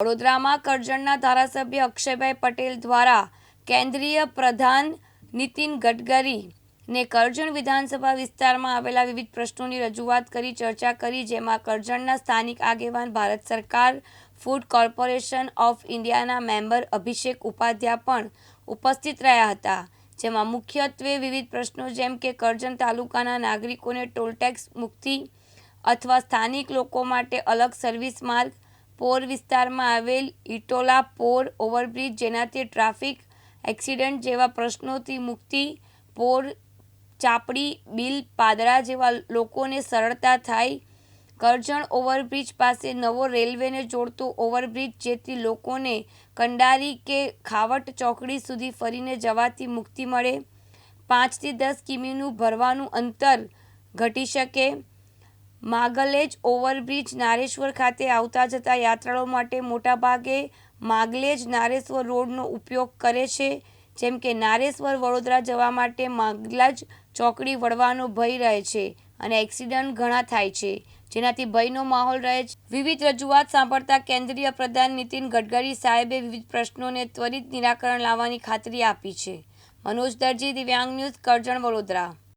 વડોદરામાં કરજણના ધારાસભ્ય અક્ષયભાઈ પટેલ દ્વારા કેન્દ્રીય પ્રધાન નીતિન ગડકરીને કરજણ વિધાનસભા વિસ્તારમાં આવેલા વિવિધ પ્રશ્નોની રજૂઆત કરી, ચર્ચા કરી, જેમાં કરજણના સ્થાનિક આગેવાન ભારત સરકાર, ફૂડ કોર્પોરેશન ઓફ ઇન્ડિયાના મેમ્બર અભિષેક ઉપાધ્યાય પણ ઉપસ્થિત રહ્યા હતા, જેમાં મુખ્યત્વે વિવિધ પ્રશ્નો જેમ કે કરજણ તાલુકાના નાગરિકોને ટોલટેક્સ મુક્તિ અથવા સ્થાનિક લોકો માટે અલગ સર્વિસ માર્ગ પોર વિસ્તારમાં આવેલ ઇટોલા પોર ઓવરબ્રિજ, જેનાથી ટ્રાફિક એક્સિડન્ટ જેવા પ્રશ્નોથી મુક્તિ, પોર ચાપડી, બિલ પાદરા જેવા લોકોને સરળતા થાય. કરજણ ઓવરબ્રિજ પાસે નવો રેલવેને જોડતો ઓવરબ્રિજ, જેથી લોકોને કંડારી કે ખાવટ ચોકડી સુધી ફરીને જવાથી મુક્તિ મળે. પાંચથી દસ કિમીનું ભરવાનું અંતર ઘટી શકે. માગલેજ ઓવરબ્રિજ નારેશ્વર ખાતે આવતા જતા યાત્રાળુઓ માટે મોટાભાગે માગલેજ નારેશ્વર રોડનો ઉપયોગ કરે છે. જેમ કે નારેશ્વર વડોદરા જવા માટે માગલાજ ચોકડી વળવાનો ભય રહે છે અને એક્સિડન્ટ ઘણા થાય છે. જેનાથી ભયનો માહોલ રહે છે. વિવિધ રજૂઆત સાંભળતા કેન્દ્રીય પ્રધાન નીતિન ગડકરી સાહેબે વિવિધ પ્રશ્નોને ત્વરિત નિરાકરણ લાવવાની ખાતરી આપી છે. મનોજ દરજી, દિવ્યાંગ ન્યૂઝ કરજણ વડોદરા.